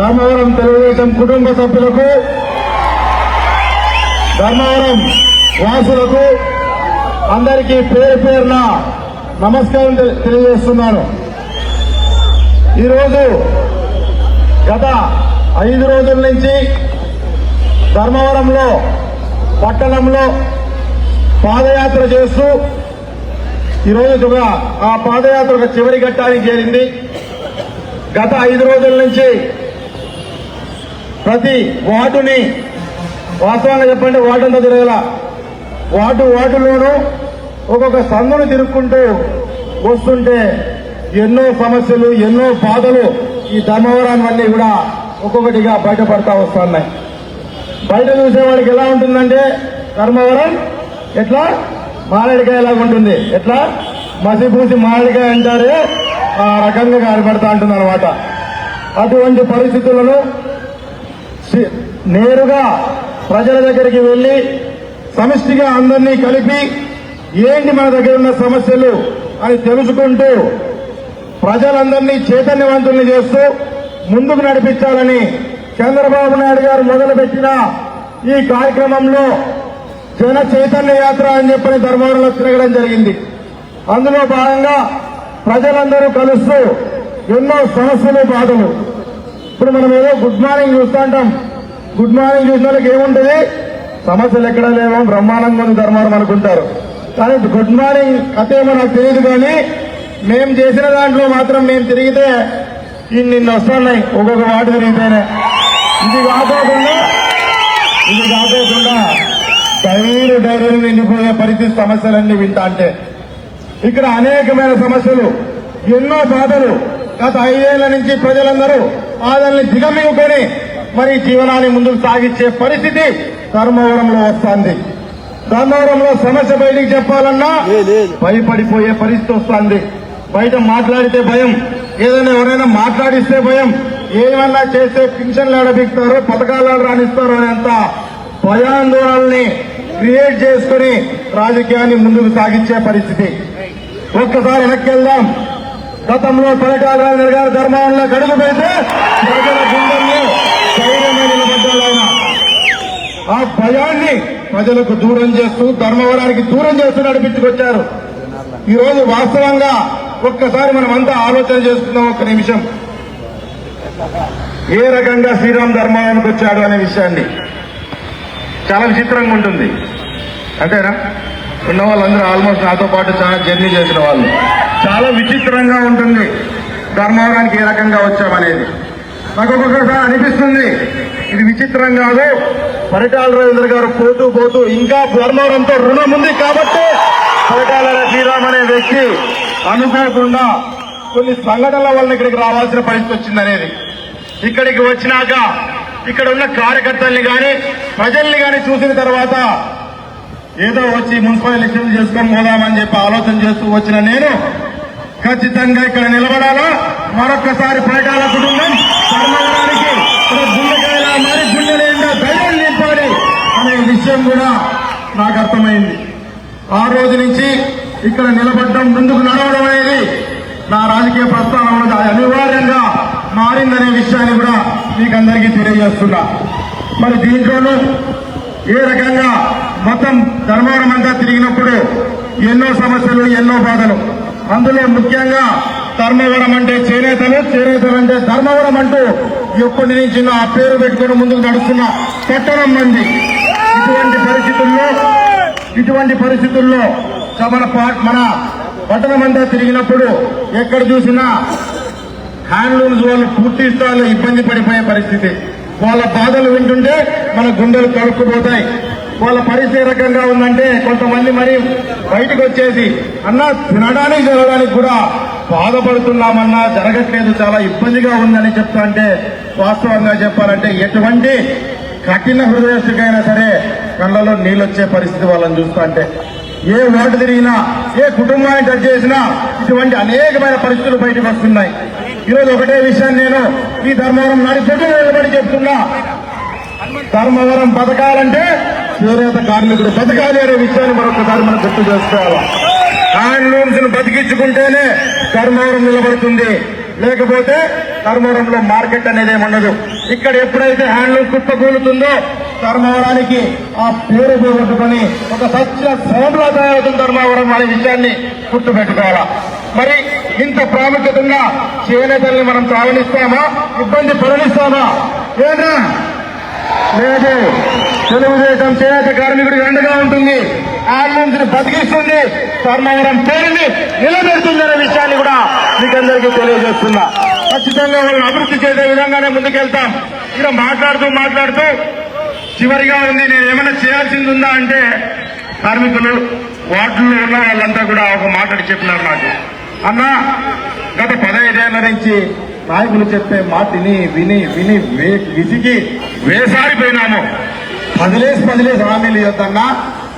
ధర్మవరం తెలుగుదేశం కుటుంబ సభ్యులకు ధర్మవరం వాసులకు అందరికీ పేరు పేరున నమస్కారం తెలియజేస్తున్నాను. ఈరోజు గత ఐదు రోజుల నుంచి ధర్మవరంలో పట్టణంలో పాదయాత్ర చేస్తూ ఈరోజు ఆ పాదయాత్ర ఒక చివరి ఘట్టానికి చేరింది. గత ఐదు రోజుల నుంచి ప్రతి వార్డుని వాస్తవంగా చెప్పండి వార్డు అంతా తిరగల. వార్డు వార్డులోనూ ఒక్కొక్క సందును తిరుక్కుంటూ వస్తుంటే ఎన్నో సమస్యలు ఎన్నో బాధలు ఈ ధర్మవరాన్ని కూడా ఒక్కొక్కటిగా బయటపడతా వస్తున్నాయి. బయట చూసేవాడికి ఎలా ఉంటుందంటే ధర్మవరం ఎట్లా? మారేడికాయ లాగా ఉంటుంది. ఎట్లా? మసిపూసి మారేడికాయ అంటారే ఆ రకంగా కనబడతా ఉంటుంది అనమాట అటువంటి పరిస్థితులను నేరుగా ప్రజల దగ్గరికి వెళ్ళి సమిష్టిగా అందరినీ కలిపి ఏంటి మన దగ్గర ఉన్న సమస్యలు అని తెలుసుకుంటూ ప్రజలందరినీ చైతన్యవంతుల్ని చేస్తూ ముందుకు నడిపించాలని చంద్రబాబు నాయుడు గారు మొదలుపెట్టిన ఈ కార్యక్రమంలో జన చైతన్య యాత్ర అని చెప్పని ధర్మవరంలో తిరగడం జరిగింది. అందులో భాగంగా ప్రజలందరూ కలుస్తూ ఎన్నో సమస్యలు బాధలు ఇప్పుడు మనం ఏదో గుడ్ మార్నింగ్ చూస్తుంటాం గుడ్ మార్నింగ్ చూసిన వాళ్ళకి ఏముంటుంది? సమస్యలు ఎక్కడ లేవో బ్రహ్మాండంగా ధర్మారం అనుకుంటారు. కానీ గుడ్ మార్నింగ్ కథ ఏమో నాకు తెలియదు కానీ మేము చేసిన దాంట్లో మాత్రం మేము తిరిగితే ఇన్ని నిన్న వస్తున్నాయి. ఒక్కొక్క వాటి తిరిగితేనే. ఇది కాకోకుండా ఇది కాకోకుండా డైరీ డైరీలు నిండిపోయే పరిస్థితి సమస్యలన్నీ వింటా అంటే. ఇక్కడ అనేకమైన సమస్యలు ఎన్నో బాధలు. గత ఐదేళ్ళ నుంచి ప్రజలందరూ బాధల్ని దిగమింగుకొని మరి జీవనాన్ని ముందుకు సాగించే పరిస్థితి ధర్మవరంలో వస్తుంది. ధర్మవరంలో సమస్య బయటికి చెప్పాలన్నా భయపడిపోయే పరిస్థితి వస్తుంది. బయట మాట్లాడితే భయం ఏదైనా ఎవరైనా మాట్లాడిస్తే భయం ఏమన్నా చేస్తే పింఛన్లు ఆడబిక్తారో పథకాలు రాణిస్తారో అనేంత భయాందోళనల్ని క్రియేట్ చేసుకుని రాజకీయాన్ని ముందుకు సాగించే పరిస్థితి. ఒక్కసారి వెనక్కి వెళ్దాం. గతంలో పథకాల రాజేంద్ర గారు ధర్మంలో గడుగు పెడితే ప్రజల గుండెల్లో ధైర్యంగా నిలబడ్డాడు ఆయన ఆ భయాన్ని ప్రజలకు దూరం చేస్తూ ధర్మవరానికి దూరం చేస్తూ నడిపించుకొచ్చారు. ఈరోజు వాస్తవంగా ఒక్కసారి మనం అంతా ఆలోచన చేసుకుందాం ఒక్క నిమిషం. ఏ రకంగా శ్రీరామ్ ధర్మానికి వచ్చాడు అనే విషయాన్ని. చాలా విచిత్రంగా ఉంటుంది. అంతేనా? ఉన్న వాళ్ళందరూ ఆల్మోస్ట్ నాతో పాటు చాలా జర్నీ చేసిన వాళ్ళు. చాలా విచిత్రంగా ఉంటుంది. ధర్మవరానికి ఏ రకంగా వచ్చామనేది. నాకు ఒక్కొక్కసారి అనిపిస్తుంది ఇది విచిత్రం కాదు. పరిటాల రవీంద్ర గారు పోతూ పోతూ ఇంకా ధర్మవరంతో రుణం ఉంది కాబట్టి పరిటాల శ్రీరామ్ అనే వ్యక్తి అనుకోకుండా కొన్ని సంఘటనల వల్ల ఇక్కడికి రావాల్సిన పరిస్థితి వచ్చిందనేది. ఇక్కడికి వచ్చినాక ఇక్కడ ఉన్న కార్యకర్తల్ని కానీ ప్రజల్ని కానీ చూసిన తర్వాత ఏదో వచ్చి మున్సిపల్ ఎలక్షన్ చేసుకొని పోదామని చెప్పి ఆలోచన చేస్తూ వచ్చిన నేను ఖచ్చితంగా ఇక్కడ నిలబడాలా? మరొకసారి పైటాల కుటుంబం ధర్మవరానికి ఒక గుండెకాయలా మరి గుండె నిండా ధైర్యం నింపాలి అనే విషయం కూడా నాకు అర్థమైంది. ఆ రోజు నుంచి ఇక్కడ నిలబడడం ముందుకు నడవడం అనేది నా రాజకీయ ప్రస్థానంలో అనివార్యంగా మారిందనే విషయాన్ని కూడా మీకు అందరికీ తెలియజేస్తున్నా. మరి దీంట్లోనూ ఏ రకంగా మొత్తం ధర్మవరం అంతా తిరిగినప్పుడు ఎన్నో సమస్యలు ఎన్నో బాధలు అందులో ముఖ్యంగా ధర్మవరం అంటే చేనేతలు చేనేతలు అంటే ధర్మవరం అంటూ ఎప్పటి నుంచి ఆ పేరు పెట్టుకుని ముందుకు నడుస్తున్న పట్టణం మంది ఇటువంటి పరిస్థితుల్లో ఇటువంటి పరిస్థితుల్లో మన మన పట్టణం అంతా తిరిగినప్పుడు ఎక్కడ చూసినా హ్యాండ్లూమ్స్ వాళ్ళు పూర్తి స్థాయిలో ఇబ్బంది పడిపోయే పరిస్థితి. వాళ్ళ బాధలు వింటుంటే మన గుండెలు కడుక్కుపోతాయి. వాళ్ళ పరిస్థితి రకంగా ఉందంటే కొంతమంది మరి బయటకు వచ్చేసి అన్న తినడానికి జరగడానికి కూడా బాధపడుతున్నామన్నా జరగట్లేదు చాలా ఇబ్బందిగా ఉందని చెప్తా అంటే వాస్తవంగా చెప్పాలంటే ఎటువంటి కఠిన హృదయస్థికైనా సరే కళ్ళలో నీళ్ళు వచ్చే పరిస్థితి వాళ్ళని చూస్తా అంటే ఏ ఓటు తిరిగినా ఏ కుటుంబాన్ని టచ్ చేసినా ఇటువంటి అనేకమైన పరిస్థితులు బయటకు వస్తున్నాయి. ఈరోజు ఒకటే విషయాన్ని నేను ఈ ధర్మవరం నడిపెట్టు నిలబడి చెప్తున్నా. ధర్మవరం బతకాలంటే చేనేత కార్మికుడు బతకాలి అనే విషయాన్ని మరొకసారి మనం గుర్తు చేసుకోవాలి. హ్యాండ్లూమ్స్ను బతికించుకుంటేనే కర్మవరం నిలబడుతుంది. లేకపోతే కర్మవరంలో మార్కెట్ అనేది ఏముండదు. ఇక్కడ ఎప్పుడైతే హ్యాండ్లూమ్ కుప్పకూలుతుందో ధర్మవరానికి ఆ పేరు పోగొట్టుకుని ఒక సత్య సోమలా తయారవుతుంది ధర్మవరం అనే విషయాన్ని గుర్తుపెట్టుకోవాలా? మరి ఇంత ప్రాముఖ్యత ఉన్న చేనేతల్ని మనం తావనిస్తామా ఇబ్బంది పరిణిస్తామా లేదా లేదు. తెలుగుదేశం చేనేత కార్మికుడికి అండగా ఉంటుంది. ఆర్డినెన్స్ని బతికిస్తుంది. ధర్మవరం పేరుని నిలబెడుతుందనే విషయాన్ని కూడా మీకందరికీ తెలియజేస్తున్నా. ఖచ్చితంగా వాళ్ళని అభివృద్ధి చేసే విధంగానే ముందుకెళ్తాం. ఇక్కడ మాట్లాడుతూ మాట్లాడుతూ చివరిగా ఉంది. నేను ఏమైనా చేయాల్సింది ఉందా అంటే కార్మికులు వార్డుల్లో ఉన్న వాళ్ళంతా కూడా ఒక మాట్లాడి చెప్పినారు నాకు. అన్నా గత పదహైదేళ్ళ నుంచి నాయకులు చెప్పే మాటిని విని విని విసిగి వేసారిపోయినాము. పదిలేసి పదిలేసి హామీలు ఇవ్వద్దన్నా.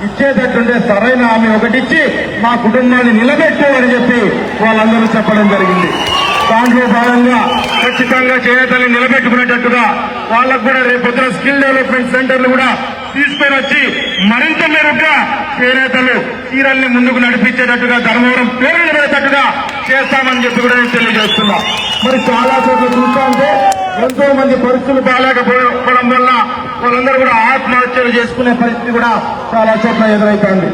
ఇచ్చేటట్టుంటే సరైన హామీ ఒకటిచ్చి మా కుటుంబాన్ని నిలబెట్టు అని చెప్పి వాళ్ళందరూ చెప్పడం జరిగింది. దాంట్లో భాగంగా ఖచ్చితంగా చేతల్ని నిలబెట్టుకునేటట్టుగా వాళ్ళకు కూడా రేపొద్దున స్కిల్ డెవలప్మెంట్ సెంటర్లు కూడా తీసుకొని వచ్చి మరింత మెరుగ్గా చేనేతలు చీరల్ని ముందుకు నడిపించేటట్టుగా ధర్మవరం పేరు నిలబడేటట్టుగా చేస్తామని చెప్పి కూడా నేను తెలియజేస్తున్నా. మరి చాలా చోట్ల చూస్తా ఉంటే ఎంతో మంది పరిస్థితులు బాగాలేకపోవడం వల్ల వాళ్ళందరూ కూడా ఆత్మహత్యలు చేసుకునే పరిస్థితి కూడా చాలా చోట్ల ఎదురవుతోంది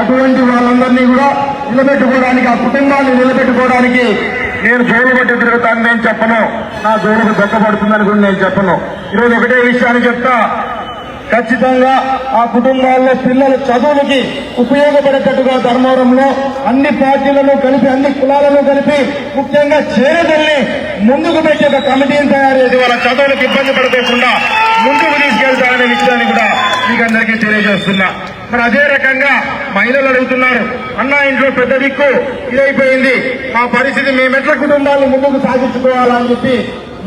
అటువంటి వాళ్ళందరినీ కూడా నిలబెట్టుకోవడానికి ఆ కుటుంబాన్ని నిలబెట్టుకోవడానికి నేను జోలు పట్టి తిరుగుతాను నేను చెప్పను. నా జోలుకు దక్కబడుతుందని కూడా నేను చెప్పను. ఈరోజు ఒకటే విషయాన్ని చెప్తా. ఖచ్చితంగా ఆ కుటుంబాల్లో పిల్లల చదువులకి ఉపయోగపడేటట్టుగా ధర్మవరంలో అన్ని పార్టీలను కలిపి అన్ని కులాలను కలిపి ముఖ్యంగా చేరదల్ని ముందుకు పెట్టి ఒక కమిటీని తయారు చేసి వాళ్ళ చదువులకు ఇబ్బంది పడకుండా ముందుకు తీసుకెళ్తారనే విషయాన్ని కూడా మీకు అందరికీ తెలియజేస్తున్నా. మరి అదే రకంగా మహిళలు అడుగుతున్నారు అన్న ఇంట్లో పెద్ద దిక్కు ఇదైపోయింది. మా పరిస్థితి మేమెట్ల కుటుంబాలను ముందుకు సాగించుకోవాలని చెప్పి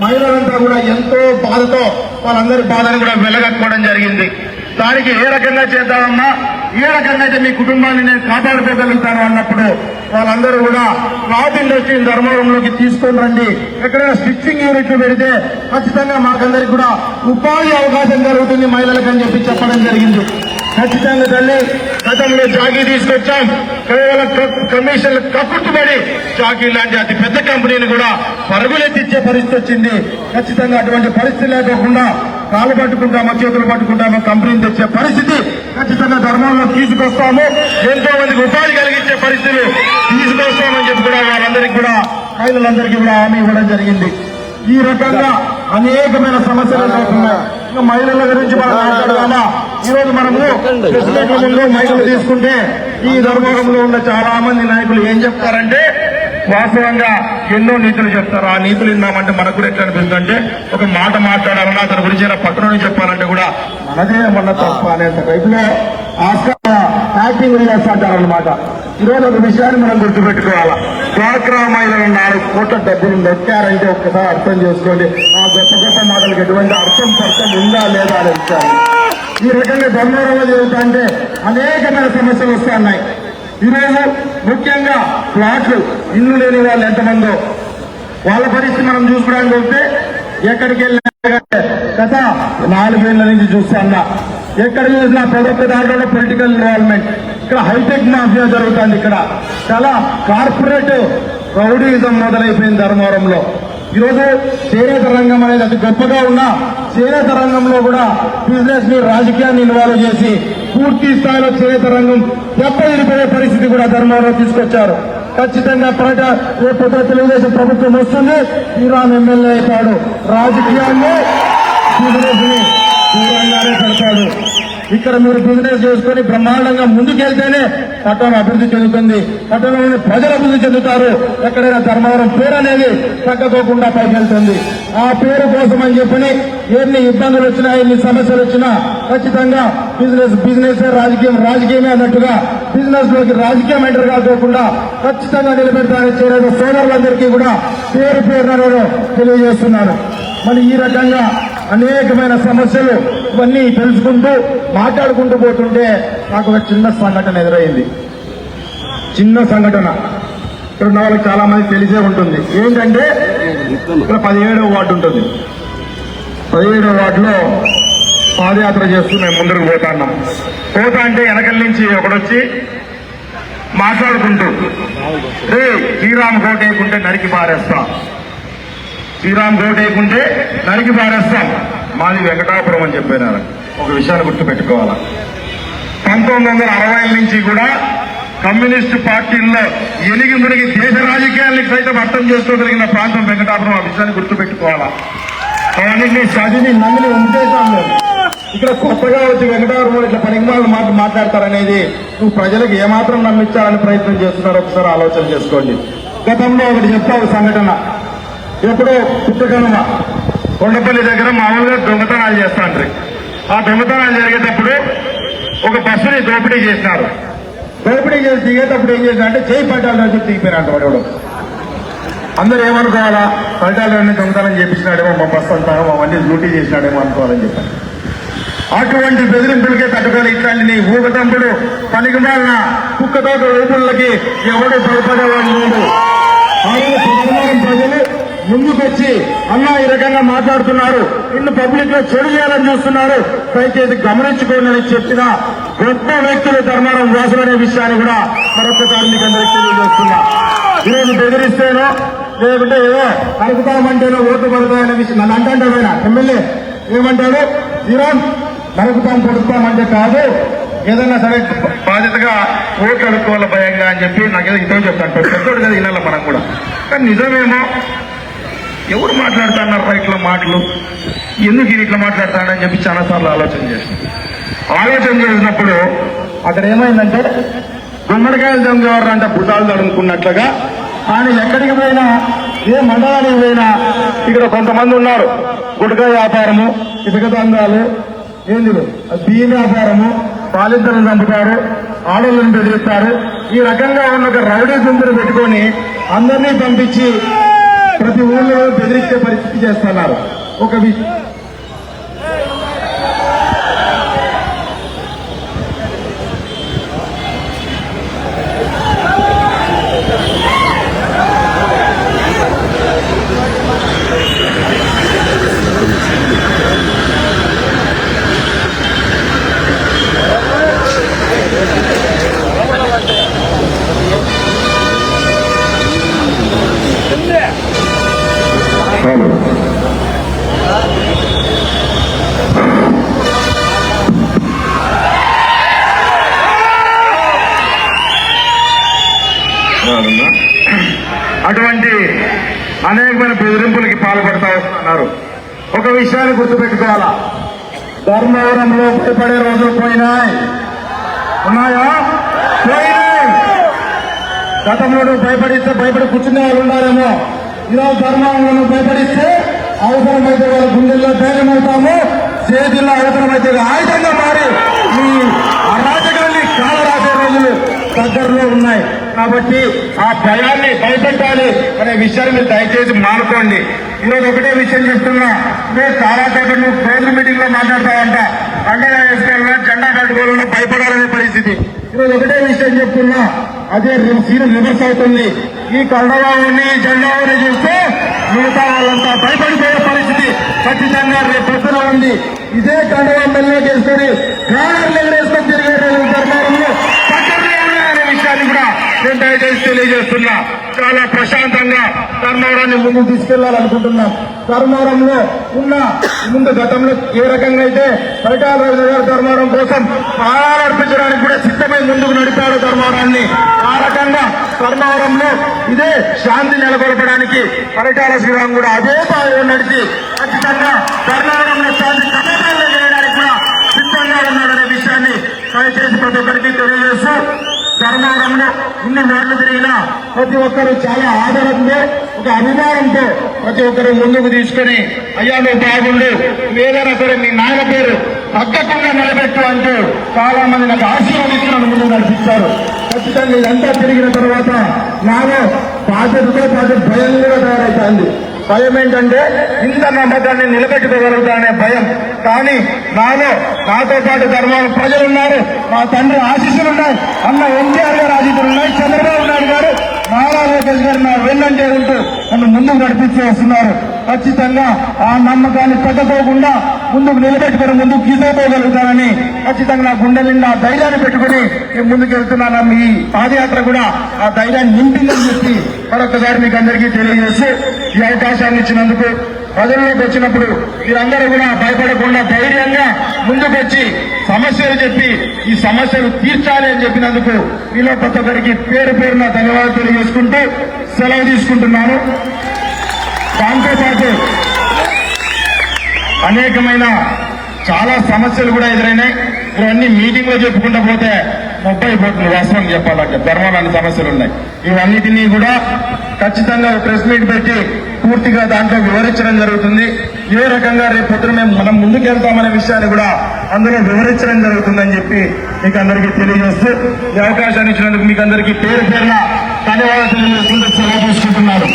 మహిళలంతా కూడా ఎంతో బాధతో వాళ్ళందరి బాధను కూడా వెలగట్టుకోవడం జరిగింది. దానికి ఏ రకంగా చేద్దామమ్మా? ఏ రకంగా అయితే మీ కుటుంబాన్ని నేను కాపాడుకోగలుగుతాను అన్నప్పుడు వాళ్ళందరూ కూడా క్లాత్ ఇండస్ట్రీని ధర్మవరంలోకి తీసుకొని రండి. ఎక్కడైనా స్టిచ్చింగ్ యూనిట్లు పెడితే ఖచ్చితంగా మాకందరికి కూడా ఉపాధి అవకాశం జరుగుతుంది మహిళలకు అని చెప్పి చెప్పడం జరిగింది. ఖచ్చితంగా తల్లి గతంలో జాకీ తీసుకొచ్చాం. కేవలం కమిషన్లు కక్కుట్టుబడి జాకీ లాంటి అతి పెద్ద కంపెనీని కూడా పరుగులెత్తిచ్చే పరిస్థితి వచ్చింది. ఖచ్చితంగా అటువంటి పరిస్థితి లేకోకుండా కాలు పట్టుకుంటామో చేతులు పట్టుకుంటామో కంపెనీని తెచ్చే పరిస్థితి ఖచ్చితంగా ధర్మంలో తీసుకొస్తాము. ఎంతో మందికి ఉపాధి కలిగించే పరిస్థితులు తీసుకొస్తామని చెప్పి కూడా వాళ్ళందరికీ కూడా మహిళలందరికీ కూడా హామీ ఇవ్వడం జరిగింది. ఈ రకంగా అనేకమైన సమస్యలు మహిళల గురించి మనం మాట్లాడదామా? ఈ రోజు మనము మైకులు తీసుకుంటే ఈ ధర్మవరంలో ఉన్న చాలా మంది నాయకులు ఏం చెప్తారంటే వాస్తవంగా ఎన్నో నీతులు చెప్తారు. ఆ నీతులు విన్నామంటే మనకు కూడా ఎట్లా అనిపిస్తుందంటే ఒక మాట మాట్లాడాలన్నా అతని గురించి ఏదైనా చెప్పాలంటే కూడా మనదే మొన్న తప్ప అనేంత టైపులో ఆస్కార యాక్టింగ్ చేస్తుంటారనమాట ఈరోజు ఒక విషయాన్ని మనం గుర్తుపెట్టుకోవాలా? డ్వాక్రా మహిళలు నాలుగు కోట్ల డబ్బులు నొక్కారంటే ఒక్కసారి అర్థం చేసుకోండి. ఆ గొప్ప గొప్ప మాటలకు ఎటువంటి అర్థం పర్థం ఉందా లేదా అని ఇచ్చారు ఈ రకంగా ధర్మవరంలో జరుగుతా అంటే అనేకమైన సమస్యలు వస్తున్నాయి ఈరోజు ముఖ్యంగా ప్లాట్లు ఇల్లు లేని వాళ్ళు ఎంతమందో. వాళ్ళ పరిస్థితి మనం చూసుకోవడానికి వస్తే ఎక్కడికి వెళ్ళినా గత నాలుగేళ్ళ నుంచి చూస్తా ఎక్కడ చూసినా ప్రతి ఒక్క దాంట్లో పొలిటికల్ ఇన్వాల్వ్మెంట్ ఇక్కడ హైటెక్ మాఫియా జరుగుతుంది ఇక్కడ. చాలా కార్పొరేట్ రౌడీయిజం మొదలైపోయింది ధర్మవరంలో. ఈరోజు చేనేత రంగం అనేది అతి గొప్పగా ఉన్నా చేనేత రంగంలో కూడా బిజినెస్ని రాజకీయాన్ని ఇన్వాల్వ్ చేసి పూర్తి స్థాయిలో చేనేత రంగం దెబ్బతిరిపోయే పరిస్థితి కూడా ధర్మవరం తీసుకొచ్చారు. ఖచ్చితంగా ప్రజ రేపు పొద్దున తెలుగుదేశం ప్రభుత్వం వస్తుంది ఇరాన్ ఎమ్మెల్యే అయిపోయాడు. రాజకీయాన్ని బిజినెస్ని దూరంగానే పెడతాడు. ఇక్కడ మీరు బిజినెస్ చేసుకుని బ్రహ్మాండంగా ముందుకెళ్తేనే పట్టణం అభివృద్ధి చెందుతుంది. పట్టణంలోని ప్రజలు అభివృద్ధి చెందుతారు. ఎక్కడైనా ధర్మవరం పేరు అనేది తగ్గకోకుండా పైకెళ్తుంది. ఆ పేరు కోసం అని చెప్పని ఎన్ని ఇబ్బందులు వచ్చినా ఎన్ని సమస్యలు వచ్చినా ఖచ్చితంగా బిజినెస్ బిజినెస్ రాజకీయం రాజకీయమే అన్నట్టుగా బిజినెస్లోకి రాజకీయం ఎంటర్ కాకోకుండా ఖచ్చితంగా నిలబెడతానని చేరిన సోదరులందరికీ కూడా పేరు పేరు తెలియజేస్తున్నాను. మరి ఈ రకంగా అనేకమైన సమస్యలు ఇవన్నీ తెలుసుకుంటూ మాట్లాడుకుంటూ పోతుంటే నాకు ఒక చిన్న సంఘటన ఎదురైంది. చిన్న సంఘటన. ఇక్కడ ఉన్న వాళ్ళకి చాలా మంది తెలిసే ఉంటుంది. ఏంటంటే ఇక్కడ పదిహేడవ వార్డు ఉంటుంది. పదిహేడవ వార్డులో పాదయాత్ర చేస్తూ మేము ముందుకు పోతున్నాం పోతా అంటే వెనకల నుంచి ఒకడొచ్చి మాట్లాడుకుంటూ శ్రీరామ్ కోట వేయకుంటే నరికి పారేస్తా. శ్రీరామ్ రోడ్ వేయకుంటే నరికి పారేస్తాం. మాది వెంకటాపురం అని చెప్పినారు ఒక విషయాన్ని గుర్తుపెట్టుకోవాలా? పంతొమ్మిది వందల అరవై నుంచి కూడా కమ్యూనిస్టు పార్టీల్లో ఎనిగి మునిగి దేశ రాజకీయాల్ని సైతం అర్థం చేసుకోగలిగిన ప్రాంతం వెంకటాపురం. ఆ విషయాన్ని గుర్తుపెట్టుకోవాలా? అవన్నీ నేను చదివి నమ్మిని ఉంచేసాం మేము ఇక్కడ కొత్తగా వచ్చి వెంకటాపురం ఇట్లా పనికిమాలను మాట మాట్లాడతారనేది నువ్వు ప్రజలకు ఏమాత్రం నమ్మించాలని ప్రయత్నం చేస్తున్నారో ఒకసారి ఆలోచన చేసుకోండి. గతంలో ఒకటి చెప్తా ఒక సంఘటన. ఎప్పుడో పుట్టుకనుమ కొండపల్లి దగ్గర మామూలుగా దొంగతనాలు చేస్తాండ్రి. ఆ దొంగతనాలు జరిగేటప్పుడు ఒక బస్సుని దోపిడీ చేసినారు. దోపిడీ చేసి దిగేటప్పుడు ఏం చేసినారంటే చేయి పట్టాలు రాజు దిగిపోయినాడు వాడు అందరూ ఏమనుకోవాలా? ఫలితాలన్నీ దొంగతనం చేపించినాడేమో మా బస్సు అంతా మా వన్నీ లూటీ చేసినాడేమో అనుకోవాలని చెప్పాను అటువంటి బెదిరింపులకే తట్టుకొని ఇట్లాంటి నీ ఊగతంపుడు పనికి మాలిన కుక్కతో ఊపులకి ఎవడు భయపడేవాడు ప్రజలు ముందుకొచ్చి అన్న ఈ రకంగా మాట్లాడుతున్నారు. నిన్ను పబ్లిక్లో చెడు చేయాలని చూస్తున్నారు. దయచేసి గమనించుకోండి అని చెప్పిన గొప్ప వ్యక్తులు ధర్మారం వాసులు అనే విషయాన్ని కూడా మరొకసారి మీకు అందరికీ తెలియజేస్తున్నా. ఈరోజు బెదిరిస్తేనో లేకుంటే ఏదో నరుకుతామంటేనో ఓట్లు పడతాయనే విషయం. నన్ను అంటాడు ఆయన ఎమ్మెల్యే ఏమంటాడు? ఈరోజు నరుకుతాం పొడుస్తామంటే కాదు. ఏదైనా సరే బాధ్యతగా ఓట్లు అడుక్కోవాలి భయంగా అని చెప్పి నాకేదో ఇతరులు చెప్తాను పెద్దోడు కదా వినాలి మనం కూడా కానీ నిజమేమో ఎవరు మాట్లాడుతున్నారు ఇట్లా మాటలు? ఎందుకు ఈయన ఇట్లా మాట్లాడతాడని చెప్పి చాలాసార్లు ఆలోచన చేస్తాను ఆలోచన చేసినప్పుడు అక్కడ ఏమైందంటే గుమ్మడికాయలు దొంగ అంటే భుజాలు తడుముకున్నట్లుగా ఆయన ఎక్కడికి పోయినా ఏ మండలానికి పోయినా ఇక్కడ కొంతమంది ఉన్నారు. గుటక వ్యాపారము ఇసుక దందాలు ఏంది బియ్యం వ్యాపారము పాలింతలను చంపుతారు ఆడోళ్ళని బెదిరిస్తారు. ఈ రకంగా ఉన్న ఒక రౌడీ గుంపును పెట్టుకొని అందరినీ పంపించి ప్రతి ఊళ్ళో బెదిరించే పరిస్థితి చేస్తున్నారు. ఒక విషయాన్ని గుర్తుపెట్టుకోవాలా? ధర్మవరంలో భయపడే రోజులు పోయినాయి. ఉన్నాయా? పోయినాయి. గతంలో నువ్వు భయపడిస్తే భయపడి కూర్చునే వాళ్ళు ఉన్నారేమో ఈరోజు ధర్మంలో నువ్వు భయపడిస్తే అవసరమైతే వాళ్ళ గుండెల్లో ధైర్యం అవుతాము. చేతిలో అవసరమైతే ఆయుధంగా మారి ఈ అరాజకాన్ని కాలరాసే రోజులు దగ్గరలో ఉన్నాయి. కాబట్టి ఆ భయాన్ని భయపెట్టాలి అనే విషయాన్ని మీరు దయచేసి మానుకోండి. ఈరోజు ఒకటే విషయం చెప్తున్నా. నేను చాలా సేపు నువ్వు క్లోజ్ మీటింగ్లో మాట్లాడతావంట పండగ వేసుకోవాలన్నా జెండా కట్టుకోవాలన్నా భయపడాలనే పరిస్థితి. ఈరోజు ఒకటే విషయం చెప్తున్నా. అదే సీన్ రివర్స్ అవుతుంది. ఈ కండవాడిని జెండాని చూస్తే మిగతా వాళ్ళంతా భయపడిపోయే పరిస్థితి ఖచ్చితంగా రేపు ఉంది. ఇదే కండవా మెల్లగా చేసుకొని కాలర్లు ఎగరేసుకొని తిరిగే ధర్మారంలో పక్కనే ఉన్నాయనే విషయాన్ని కూడా నేను దయచేసి తెలియజేస్తున్నా చాలా ప్రశాంతంగా ధర్మవరాన్ని ముందుకు తీసుకెళ్ళాలనుకుంటున్నాం. ధర్మవరంలో ఉన్న ముందు గతంలో ఏ రకంగా అయితే పరిటాల రవి గారు ధర్మవరం కోసం ప్రాణాలు కూడా సిద్ధమై ముందుకు నడిపాడు ధర్మవరాన్ని ఆ రకంగా ధర్మవరంలో ఇదే శాంతి నెలకొల్పడానికి పరిటాల శ్రీరామ్ కూడా అదే బాగా నడిచి ఖచ్చితంగా ధర్మవరంలో శాంతి చేయడానికి కూడా సిద్ధంగా ఉన్నాడనే విషయాన్ని దయచేసి ప్రతి ఒక్కరికి తెలియజేస్తూ ధర్మవరంలో ఇన్ని ఓట్లు తిరిగినా ప్రతి ఒక్కరు చాలా ఆదరంతో ఒక అభిమానంతో ప్రతి ఒక్కరు ముందుకు తీసుకొని అయ్యా నువ్వు బాగుండు. నువ్వు ఏదైనా సరే మీ నాయన పేరు తగ్గకుండా నిలబెట్టు అంటూ చాలా మంది నాకు ఆశీర్వదించడం ముందు నడిపిస్తారు. ఖచ్చితంగా ఇదంతా తిరిగిన తర్వాత నాలో బాధ్యతతో పాటు భయం కూడా తయారవుతుంది భయం ఏంటంటే ఇంత నమ్మకాన్ని నిలబెట్టుకోగలుగుతానే భయం. కానీ నాలో నాతో పాటు ధర్మాల ప్రజలు ఉన్నారు మా తండ్రి ఆశీస్సులు ఉన్నాయి. అన్న ఎన్టీఆర్ గారు ఆశీస్సులున్నాయి చంద్రబాబు నారా లోకేష్ గారు నా వెళ్ళంటే ఉంటూ నన్ను ముందుకు నడిపిస్తూ వస్తున్నారు. ఖచ్చితంగా ఆ నమ్మకాన్ని తగ్గకోకుండా ముందుకు నిలబెట్టుకుని ముందుకు తీసుకుపోగలుగుతానని ఖచ్చితంగా నా గుండె నిండా ధైర్యాన్ని పెట్టుకుని నేను ముందుకు వెళ్తున్నాను. మీ పాదయాత్ర కూడా ఆ ధైర్యాన్ని నింపిందని చెప్పి మరొకసారి మీకు అందరికీ తెలియజేస్తూ ఈ అవకాశాన్ని ఇచ్చినందుకు ప్రజల్లోకి వచ్చినప్పుడు మీరందరూ కూడా భయపడకుండా ధైర్యంగా ముందుకొచ్చి సమస్యలు చెప్పి ఈ సమస్యలు తీర్చాలి అని చెప్పినందుకు మీలో ప్రతి ఒక్కరికి పేరు పేరున ధన్యవాదాలు తెలియజేసుకుంటూ సెలవు తీసుకుంటున్నాను. దాంతోపాటు అనేకమైన చాలా సమస్యలు కూడా ఎదురైనాయి. ఇవన్నీ మీటింగ్లో చెప్పుకుంటూ పోతే ముప్పై పోతుంది వాస్తవం చెప్పాలంటే ధర్మాలని సమస్యలు ఉన్నాయి. ఇవన్నిటినీ కూడా ఖచ్చితంగా ప్రెస్ మీట్ పెట్టి పూర్తిగా దాంట్లో వివరించడం జరుగుతుంది. ఏ రకంగా రేపు పొద్దున మేము మనం ముందుకెళ్తామనే విషయాన్ని కూడా అందులో వివరించడం జరుగుతుందని చెప్పి మీకు అందరికీ తెలియజేస్తూ ఈ అవకాశాన్ని ఇచ్చినందుకు మీకు అందరికీ పేరు పేరున ధన్యవాదాలు తెలియజేస్తుంటూ సెలవు తీసుకుంటున్నారు